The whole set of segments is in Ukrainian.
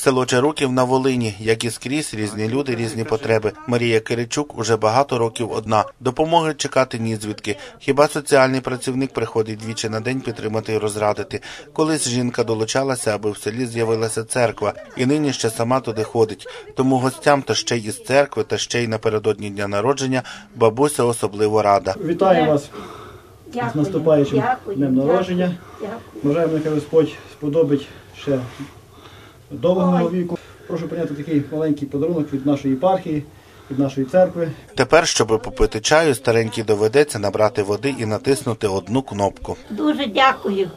Село Чаруків на Волині, як і скрізь, різні люди, різні потреби. Марія Киричук уже багато років одна. Допомоги чекати ні звідки. Хіба соціальний працівник приходить двічі на день підтримати і розрадити. Колись жінка долучалася, аби в селі з'явилася церква, і нині ще сама туди ходить. Тому гостям та ще й із церкви, та ще й напередодні дня народження бабуся особливо рада. Вітаю вас Дякую. з наступаючим Дякую, днем народження. Дякую. Бажаємо, нехай Господь сподобить ще довгого віку. Прошу прийняти такий маленький подарунок від нашої єпархії, від нашої церкви. Тепер, щоб попити чаю, старенькій доведеться набрати води і натиснути одну кнопку. Дуже дякую,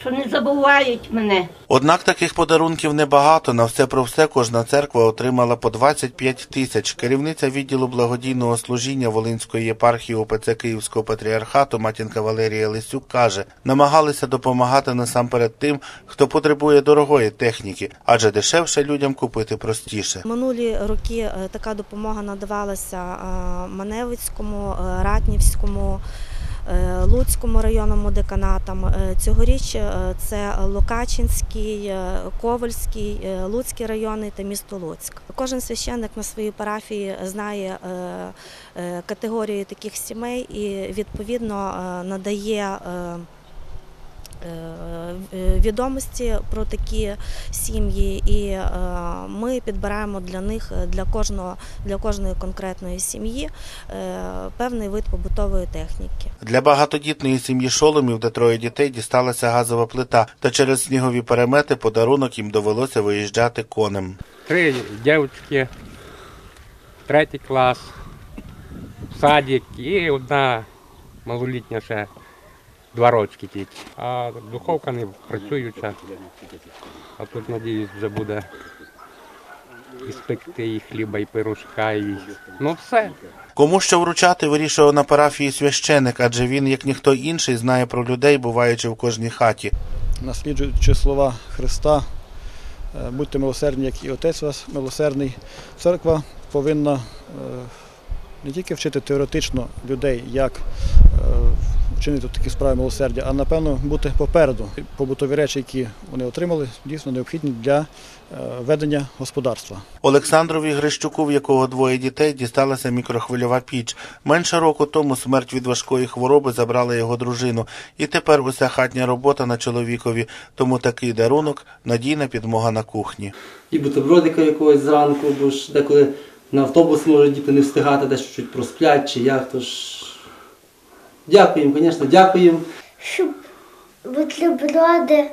що не забувають мене. Однак таких подарунків небагато. На все про все кожна церква отримала по 25 тисяч. Керівниця відділу благодійного служіння Волинської єпархії ОПЦ Київського патріархату матінка Валерія Лисюк каже, намагалися допомагати насамперед тим, хто потребує дорогої техніки, адже дешевше людям купити простіше. Минулі роки е, така допомога надавалася е, Маневицькому, е, Ратнівському, Луцькому районному деканатам. Е, Цьогоріч е, це Локачинський, е, Ковальський, е, Луцький райони та місто Луцьк. Кожен священник на своїй парафії знає е, е, таких сімей і відповідно е, надає. Е, е, відомості про такі сім'ї, і е, ми підбираємо для них для кожного для кожної конкретної сім'ї певний вид побутової техніки. Для багатодітної сім'ї Шоломів, де троє дітей, дісталася газова плита, та через снігові перемети подарунок їм довелося виїжджати конем. Три дівчатки, третій клас, садик і одна малолітня ще два рочки тільки. А духовка не працююча. А тут, надіюсь, вже буде і спекти і хліба, і пирожка, і ну все. Кому що вручати, вирішував на парафії священик, адже він, як ніхто інший, знає про людей, буваючи в кожній хаті. Насліджуючи слова Христа, е, будьте милосердні, як і Отець вас милосердний. Церква повинна е, не тільки вчити теоретично людей, як вчинити такі справи милосердя, а напевно бути попереду. Побутові речі, які вони отримали, дійсно необхідні для е, ведення господарства. Олександрові Грищуку, в якого двоє дітей, дісталася мікрохвильова піч. Менше року тому смерть від важкої хвороби забрала його дружину, і тепер уся хатня робота на чоловікові. Тому такий дарунок надійна підмога на кухні. і бутербродика якогось зранку, бо ж деколи на автобус можуть діти не встигати, десь чуть просплять чи як. Тож дякуємо, звісно, дякуємо. щоб бутерброди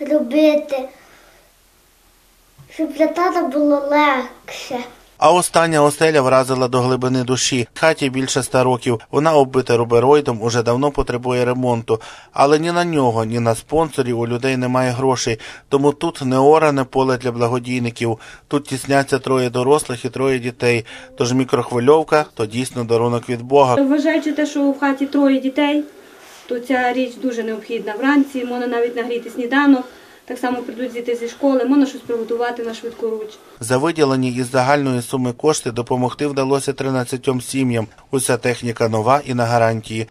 робити, щоб для тата було легше. А остання оселя вразила до глибини душі. Хаті більше ста років. Вона оббита рубероїдом, уже давно потребує ремонту. Але ні на нього, ні на спонсорів у людей немає грошей. Тому тут не оране поле для благодійників. Тут тісняться троє дорослих і троє дітей. Тож мікрохвильовка то дійсно дарунок від Бога. Вважаючи те, що в хаті троє дітей, то ця річ дуже необхідна. Вранці можна навіть нагріти сніданок, так само прийдуть діти зі школи, можна щось приготувати на швидку руч. За виділені із загальної суми кошти допомогти вдалося 13 сім'ям. Уся техніка нова і на гарантії.